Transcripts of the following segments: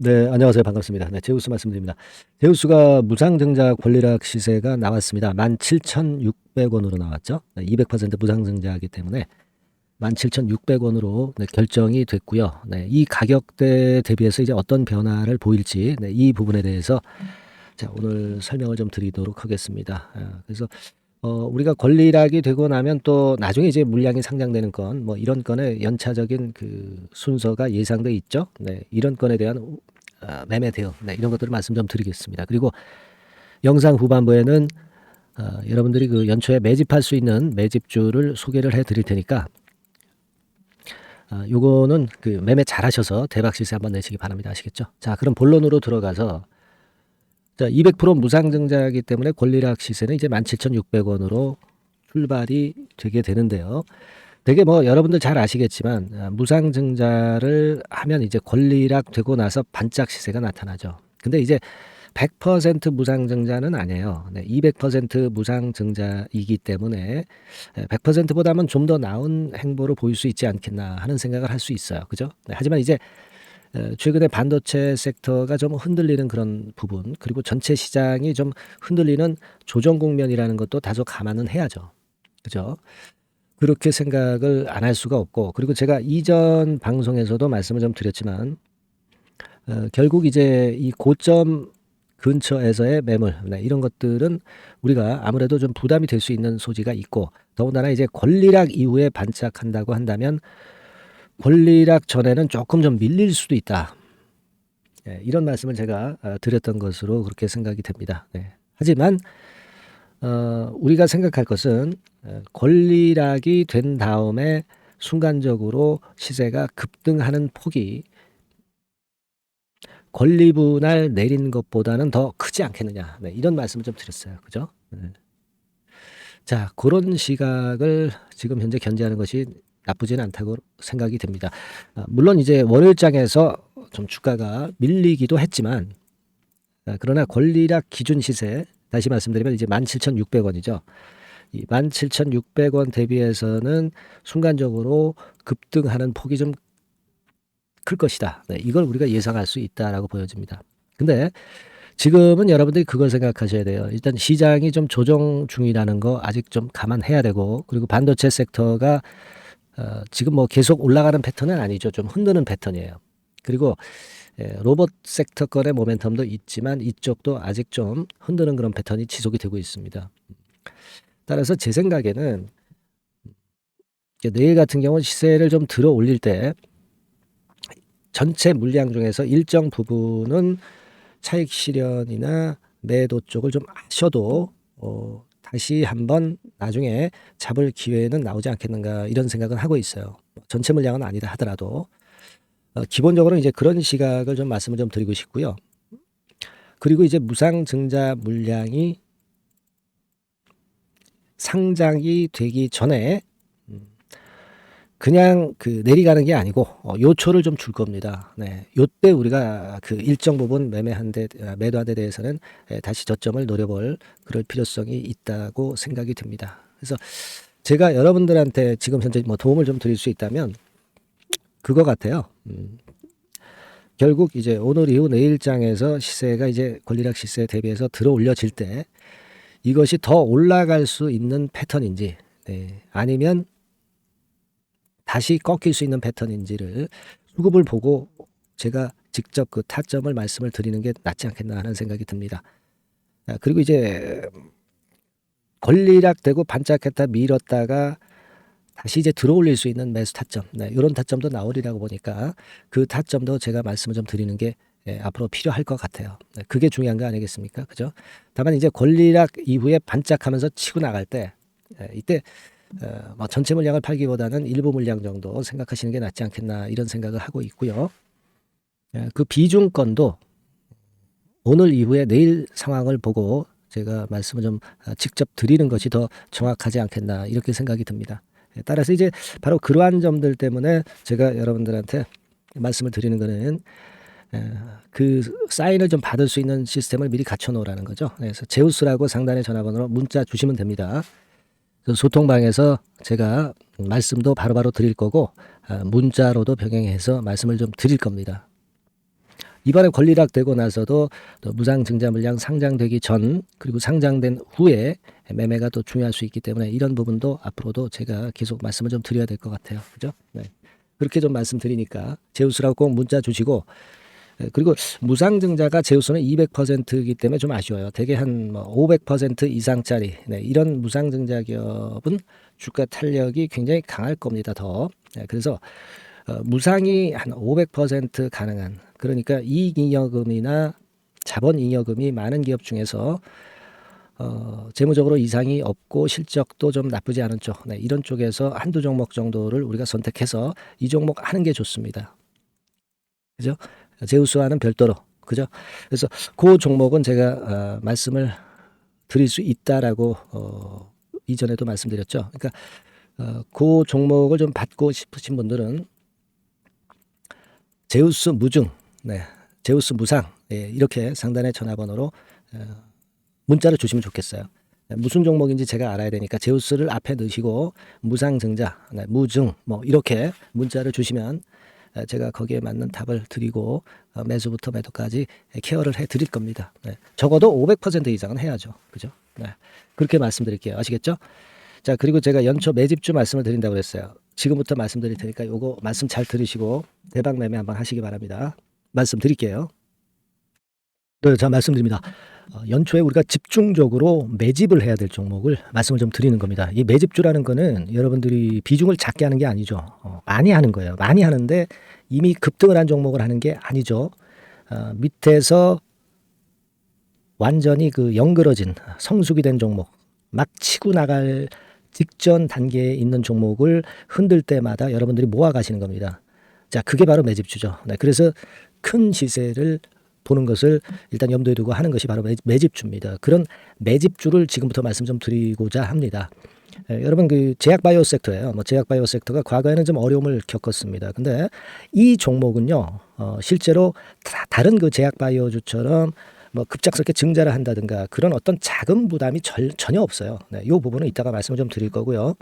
네, 안녕하세요. 반갑습니다. 네, 제우스 말씀드립니다. 제우스가 무상증자 권리락 시세가 나왔습니다. 17,600원으로 나왔죠. 네, 200% 무상증자이기 때문에 17,600원으로 네, 결정이 됐고요. 네, 이 가격대 대비해서 이제 어떤 변화를 보일지 네, 이 부분에 대해서 자, 오늘 설명을 좀 드리도록 하겠습니다. 아, 그래서 어, 우리가 권리락이 되고 나면 또 나중에 이제 물량이 상장되는 건 뭐 이런 건의 연차적인 그 순서가 예상돼 있죠. 네, 이런 건에 대한 아, 매매 대응, 네, 이런 것들을 말씀 좀 드리겠습니다. 그리고 영상 후반부에는 어, 여러분들이 그 연초에 매집할 수 있는 매집주를 소개를 해 드릴 테니까 아, 요거는 그 매매 잘하셔서 대박 시세 한번 내시기 바랍니다. 아시겠죠? 자, 그럼 본론으로 들어가서 자, 200% 무상증자이기 때문에 권리락 시세는 이제 17,600원으로 출발이 되게 되는데요. 되게 뭐 여러분들 잘 아시겠지만 아, 무상증자를 하면 이제 권리락 되고 나서 반짝 시세가 나타나죠. 근데 이제 100% 무상증자는 아니에요. 네, 200% 무상증자이기 때문에 100%보다는 좀 더 나은 행보로 보일 수 있지 않겠나 하는 생각을 할 수 있어요. 그죠? 네, 하지만 이제 어, 최근에 반도체 섹터가 좀 흔들리는 그런 부분 그리고 전체 시장이 좀 흔들리는 조정 국면이라는 것도 다소 감안은 해야죠. 그죠? 그렇게 생각을 안 할 수가 없고 그리고 제가 이전 방송에서도 말씀을 좀 드렸지만 어, 결국 이제 이 고점 근처에서의 매물 네, 이런 것들은 우리가 아무래도 좀 부담이 될 수 있는 소지가 있고 더군다나 이제 권리락 이후에 반짝한다고 한다면 권리락 전에는 조금 좀 밀릴 수도 있다. 예, 이런 말씀을 제가 어, 드렸던 것으로 그렇게 생각이 됩니다. 네. 하지만 어, 우리가 생각할 것은 어, 권리락이 된 다음에 순간적으로 시세가 급등하는 폭이 권리 분할 내린 것보다는 더 크지 않겠느냐. 네, 이런 말씀을 좀 드렸어요. 그죠? 네. 자, 그런 시각을 지금 현재 견제하는 것이 나쁘지는 않다고 생각이 됩니다. 아, 물론 이제 월요일장에서 좀 주가가 밀리기도 했지만 아, 그러나 권리락 기준 시세 다시 말씀드리면 이제 17,600원이죠. 이 17,600원 대비해서는 순간적으로 급등하는 폭이 좀 클 것이다. 네, 이걸 우리가 예상할 수 있다라고 보여집니다. 근데 지금은 여러분들이 그걸 생각하셔야 돼요. 일단 시장이 좀 조정 중이라는 거 아직 좀 감안해야 되고 그리고 반도체 섹터가 어, 지금 뭐 계속 올라가는 패턴은 아니죠. 좀 흔드는 패턴이에요. 그리고 예, 로봇 섹터 건의 모멘텀도 있지만 이쪽도 아직 좀 흔드는 그런 패턴이 지속이 되고 있습니다. 따라서 제 생각에는 내일 같은 경우 시세를 좀 들어 올릴 때 전체 물량 중에서 일정 부분은 차익 실현이나 매도 쪽을 좀 하셔도 어, 다시 한번 나중에 잡을 기회는 나오지 않겠는가 이런 생각은 하고 있어요. 전체 물량은 아니다 하더라도 어, 기본적으로 이제 그런 시각을 좀 말씀을 좀 드리고 싶고요. 그리고 이제 무상 증자 물량이 상장이 되기 전에 음, 그냥 그 내리가는 게 아니고 어, 요초를 좀 줄 겁니다. 네, 요때 우리가 그 일정 부분 매매한 데 아, 매도한 데 대해서는 예, 다시 저점을 노려볼 그럴 필요성이 있다고 생각이 듭니다. 그래서 제가 여러분들한테 지금 현재 뭐 도움을 좀 드릴 수 있다면 그거 같아요. 음, 결국 이제 오늘 이후 내일장에서 시세가 이제 권리락 시세에 대비해서 들어 올려질 때 이것이 더 올라갈 수 있는 패턴인지 네, 아니면 다시 꺾일 수 있는 패턴인지를 수급을 보고 제가 직접 그 타점을 말씀을 드리는 게 낫지 않겠나 하는 생각이 듭니다. 아, 그리고 이제 권리락 되고 반짝했다 밀었다가 다시 이제 들어올릴 수 있는 매수 타점, 네, 이런 타점도 나오리라고 보니까 그 타점도 제가 말씀을 좀 드리는 게 예, 앞으로 필요할 것 같아요. 네, 그게 중요한 거 아니겠습니까? 그죠? 다만 이제 권리락 이후에 반짝하면서 치고 나갈 때 예, 이때 어, 뭐 전체 물량을 팔기보다는 일부 물량 정도 생각하시는 게 낫지 않겠나 이런 생각을 하고 있고요. 예, 그 비중권도 오늘 이후에 내일 상황을 보고 제가 말씀을 좀 아, 직접 드리는 것이 더 정확하지 않겠나 이렇게 생각이 듭니다. 예, 따라서 이제 바로 그러한 점들 때문에 제가 여러분들한테 말씀을 드리는 거는 예, 그 사인을 좀 받을 수 있는 시스템을 미리 갖춰 놓으라는 거죠. 그래서 제우스라고 상단의 전화번호로 문자 주시면 됩니다. 소통방에서 제가 말씀도 바로바로 드릴 거고 아, 문자로도 병행해서 말씀을 좀 드릴 겁니다. 이번에 권리락 되고 나서도 또 무상 증자 물량 상장되기 전 그리고 상장된 후에 매매가 또 중요할 수 있기 때문에 이런 부분도 앞으로도 제가 계속 말씀을 좀 드려야 될 것 같아요. 그죠? 네. 그렇게 좀 말씀드리니까 제우스라고 꼭 문자 주시고 예, 그리고 무상증자가 제우스는 200%이기 때문에 좀 아쉬워요. 대개 한 뭐 500% 이상짜리 네, 이런 무상증자 기업은 주가 탄력이 굉장히 강할 겁니다. 더 네, 그래서 어, 무상이 한 500% 가능한 그러니까 이익잉여금이나 자본잉여금이 많은 기업 중에서 어, 재무적으로 이상이 없고 실적도 좀 나쁘지 않은 쪽 네, 이런 쪽에서 한두 종목 정도를 우리가 선택해서 이 종목 하는 게 좋습니다. 그죠? 제우스와는 별도로 그죠? 그래서 그 종목은 제가 어, 말씀을 드릴 수 있다라고 어, 이전에도 말씀드렸죠. 그러니까 어, 그 종목을 좀 받고 싶으신 분들은 제우스 무증, 네, 제우스 무상 예, 이렇게 상단의 전화번호로 어, 문자를 주시면 좋겠어요. 네, 무슨 종목인지 제가 알아야 되니까 제우스를 앞에 넣으시고 무상증자, 네, 무증 뭐 이렇게 문자를 주시면 에, 제가 거기에 맞는 답을 드리고 어, 매수부터 매도까지 케어를 해 드릴 겁니다. 네. 적어도 500% 이상은 해야죠. 그죠? 네. 그렇게 말씀드릴게요. 아시겠죠? 자, 그리고 제가 연초 매집주 말씀을 드린다고 그랬어요. 지금부터 말씀드릴 테니까 요거 말씀 잘 들으시고 대박 매매 한번 하시기 바랍니다. 말씀드릴게요. 네, 자 말씀드립니다. 어, 연초에 우리가 집중적으로 매집을 해야 될 종목을 말씀을 좀 드리는 겁니다. 이 매집주라는 거는 여러분들이 비중을 작게 하는 게 아니죠. 어, 많이 하는 거예요. 많이 하는데 이미 급등을 한 종목을 하는 게 아니죠. 어, 밑에서 완전히 그 영그러진 성숙이 된 종목, 막 치고 나갈 직전 단계에 있는 종목을 흔들 때마다 여러분들이 모아 가시는 겁니다. 자, 그게 바로 매집주죠. 네, 그래서 큰 시세를 보는 것을 일단 염두에 두고 하는 것이 바로 매- 매집주입니다. 그런 매집주를 지금부터 말씀 좀 드리고자 합니다. 예, 여러분 그 제약 바이오 섹터예요. 뭐 제약 바이오 섹터가 과거에는 좀 어려움을 겪었습니다. 근데 이 종목은요, 어, 실제로 다, 다른 그 제약 바이오주처럼 뭐 급작스럽게 증자를 한다든가 그런 어떤 자금 부담이 절, 전혀 없어요. 네, 이 부분은 이따가 말씀을 좀 드릴 거고요.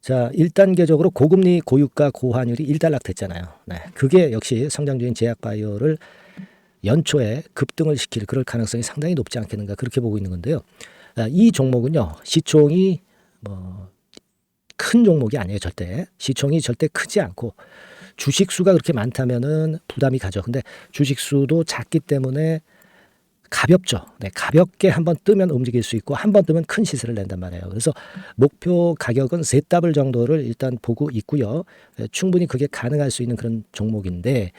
자, 1단계적으로 고금리, 고유가, 고환율이 일단락됐잖아요. 네, 그게 역시 성장주인 제약 바이오를 연초에 급등을 시킬 그럴 가능성이 상당히 높지 않겠는가 그렇게 보고 있는 건데요. 아, 이 종목은요 시총이 뭐 큰 종목이 아니에요 절대 시총이 절대 크지 않고 주식 수가 그렇게 많다면은 부담이 가죠. 근데 주식 수도 작기 때문에 가볍죠. 네, 가볍게 한번 뜨면 움직일 수 있고 한 번 뜨면 큰 시세를 낸단 말이에요. 그래서 목표 가격은 세 더블 정도를 일단 보고 있고요. 예, 충분히 그게 가능할 수 있는 그런 종목인데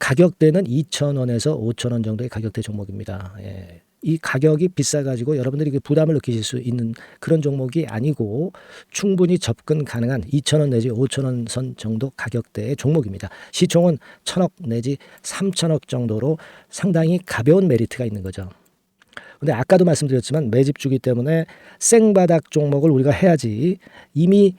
가격대는 2,000원에서 5,000원 정도의 가격대 종목입니다. 예. 이 가격이 비싸가지고 여러분들이 그 부담을 느끼실 수 있는 그런 종목이 아니고 충분히 접근 가능한 2,000원 내지 5,000원 선 정도 가격대의 종목입니다. 시총은 1,000억 내지 3,000억 정도로 상당히 가벼운 메리트가 있는 거죠. 근데 아까도 말씀드렸지만 매집주기 때문에 생바닥 종목을 우리가 해야지 이미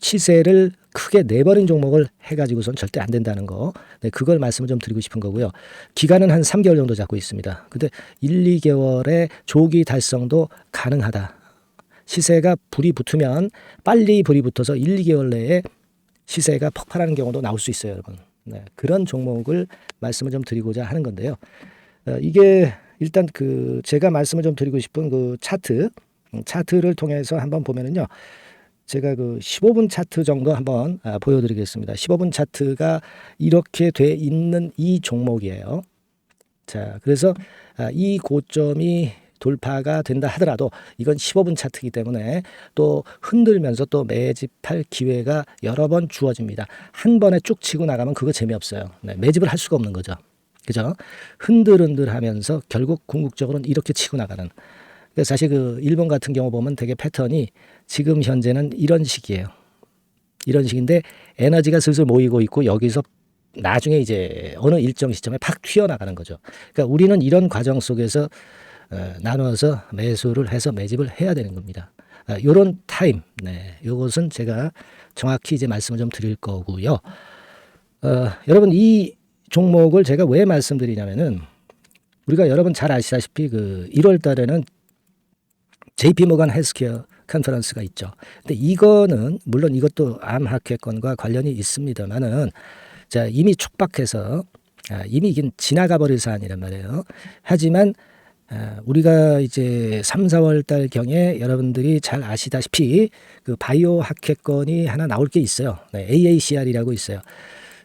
시세를 크게 내버린 종목을 해가지고선 절대 안 된다는 거. 네, 그걸 말씀을 좀 드리고 싶은 거고요. 기간은 한 3개월 정도 잡고 있습니다. 근데 1, 2개월의 조기 달성도 가능하다. 시세가 불이 붙으면 빨리 불이 붙어서 1, 2개월 내에 시세가 폭발하는 경우도 나올 수 있어요, 여러분. 네, 그런 종목을 말씀을 좀 드리고자 하는 건데요. 어, 이게 일단 그 제가 말씀을 좀 드리고 싶은 그 차트, 음, 차트를 통해서 한번 보면은요. 제가 그 15분 차트 정도 한번 아, 보여드리겠습니다. 15분 차트가 이렇게 돼 있는 이 종목이에요. 자, 그래서 아, 이 고점이 돌파가 된다 하더라도 이건 15분 차트이기 때문에 또 흔들면서 또 매집할 기회가 여러 번 주어집니다. 한 번에 쭉 치고 나가면 그거 재미없어요. 네, 매집을 할 수가 없는 거죠. 그죠? 흔들흔들 하면서 결국 궁극적으로는 이렇게 치고 나가는. 사실 그 일본 같은 경우 보면 되게 패턴이 지금 현재는 이런 식이에요. 이런 식인데 에너지가 슬슬 모이고 있고 여기서 나중에 이제 어느 일정 시점에 팍 튀어나가는 거죠. 그러니까 우리는 이런 과정 속에서 어, 나눠서 매수를 해서 매집을 해야 되는 겁니다. 아, 요런 타임, 네, 요것은 제가 정확히 이제 말씀을 좀 드릴 거고요. 어, 여러분 이 종목을 제가 왜 말씀드리냐면은 우리가 여러분 잘 아시다시피 그 1월 달에는 JP 모간 헬스케어 컨퍼런스가 있죠. 근데 이거는 물론 이것도 암 학회권과 관련이 있습니다만은 자 이미 촉박해서 아, 이미 이긴 지나가 버릴 사안이란 말이에요. 하지만 아, 우리가 이제 3, 4월 달 경에 여러분들이 잘 아시다시피 그 바이오 학회건이 하나 나올 게 있어요. 네, AACR이라고 있어요.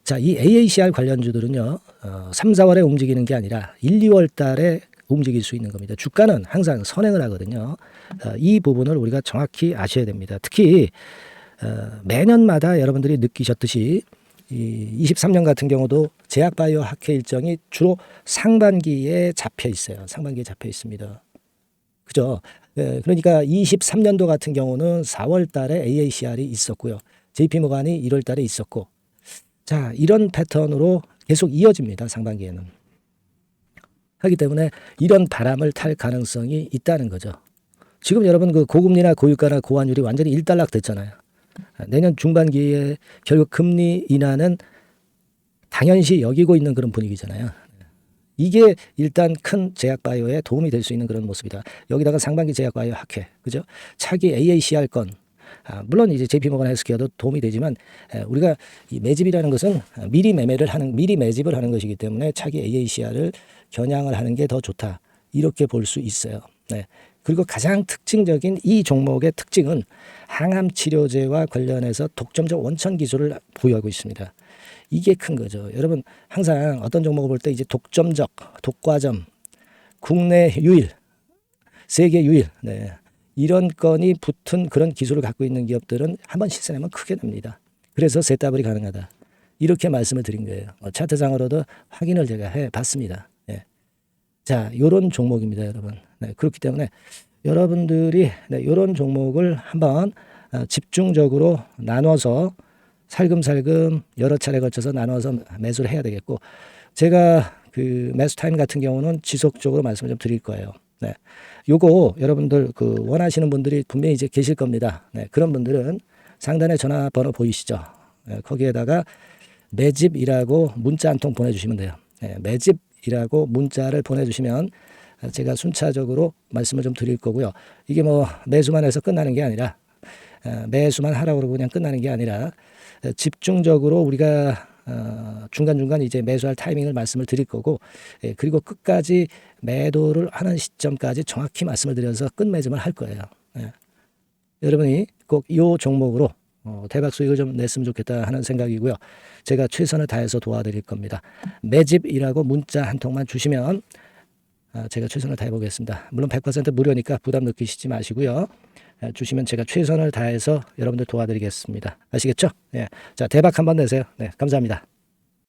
자, 이 AACR 관련주들은요, 어, 3, 4월에 움직이는 게 아니라 1, 2월 달에 움직일 수 있는 겁니다. 주가는 항상 선행을 하거든요. 어, 이 부분을 우리가 정확히 아셔야 됩니다. 특히 어, 매년마다 여러분들이 느끼셨듯이 이 23년 같은 경우도 제약바이오 학회 일정이 주로 상반기에 잡혀 있어요. 상반기에 잡혀 있습니다. 그죠? 예, 그러니까 23년도 같은 경우는 4월 달에 AACR이 있었고요. JP모간이 1월 달에 있었고. 자, 이런 패턴으로 계속 이어집니다. 상반기에는. 하기 때문에 이런 바람을 탈 가능성이 있다는 거죠. 지금 여러분 그 고금리나 고유가나 고환율이 완전히 일단락 됐잖아요. 내년 중반기에 결국 금리 인하는 당연시 여기고 있는 그런 분위기잖아요. 이게 일단 큰 제약바이오에 도움이 될 수 있는 그런 모습이다. 여기다가 상반기 제약바이오 학회, 그죠? 차기 AACR 건, 아, 물론 이제 JP모건 헬스케어도 도움이 되지만 에, 우리가 이 매집이라는 것은 미리 매매를 하는 미리 매집을 하는 것이기 때문에 차기 AACR을 겨냥을 하는 게 더 좋다. 이렇게 볼 수 있어요. 네. 그리고 가장 특징적인 이 종목의 특징은 항암 치료제와 관련해서 독점적 원천 기술을 보유하고 있습니다. 이게 큰 거죠. 여러분 항상 어떤 종목을 볼 때 이제 독점적, 독과점, 국내 유일, 세계 유일, 네. 이런 건이 붙은 그런 기술을 갖고 있는 기업들은 한번 실천하면 크게 됩니다. 그래서 세따블이 가능하다. 이렇게 말씀을 드린 거예요. 어, 차트상으로도 확인을 제가 해 봤습니다. 예. 자, 요런 종목입니다, 여러분. 네, 그렇기 때문에 여러분들이 네, 요런 종목을 한번 어, 집중적으로 나눠서 살금살금 여러 차례 걸쳐서 나눠서 매수를 해야 되겠고 제가 그 매수 타임 같은 경우는 지속적으로 말씀을 좀 드릴 거예요. 네. 요거 여러분들 그 원하시는 분들이 분명히 이제 계실 겁니다. 네. 그런 분들은 상단에 전화번호 보이시죠? 네. 거기에다가 매집이라고 문자 한 통 보내주시면 돼요. 네. 매집이라고 문자를 보내주시면 제가 순차적으로 말씀을 좀 드릴 거고요. 이게 뭐 매수만 해서 끝나는 게 아니라 어, 매수만 하라고 그러고 그냥 끝나는 게 아니라 어, 집중적으로 우리가 어, 중간중간 이제 매수할 타이밍을 말씀을 드릴 거고 예, 그리고 끝까지 매도를 하는 시점까지 정확히 말씀을 드려서 끝 매점을 할 거예요. 예. 여러분이 꼭 이 종목으로 어, 대박 수익을 좀 냈으면 좋겠다 하는 생각이고요. 제가 최선을 다해서 도와드릴 겁니다. 매집이라고 문자 한 통만 주시면 아, 제가 최선을 다해 보겠습니다. 물론 100% 무료니까 부담 느끼시지 마시고요. 아, 주시면 제가 최선을 다해서 여러분들 도와드리겠습니다. 아시겠죠? 예. 자, 대박 한번 내세요. 네, 감사합니다.